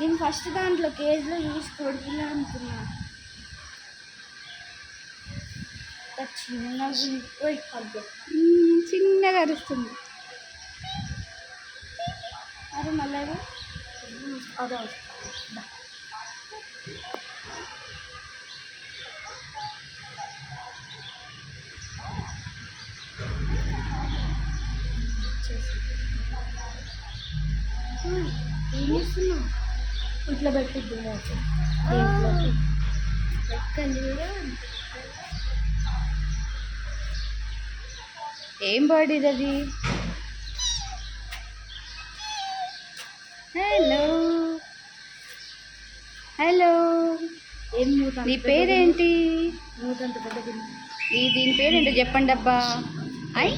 నేను ఫస్ట్ దాంట్లో కేజీలో చూసి కొడుకులే అనుకున్నా. చిన్నగా చిన్నగా అరుస్తుంది. అరే మళ్ళీ అదే. అదే ఏం చేస్తున్నావు? ఇట్లా పెట్టిద్దు ఏం బర్డ్ ఇది అది? హలో హలో ఏం నీ పేరేంటి? ఈ దీని పేరేంటో చెప్పండి అబ్బా ఐ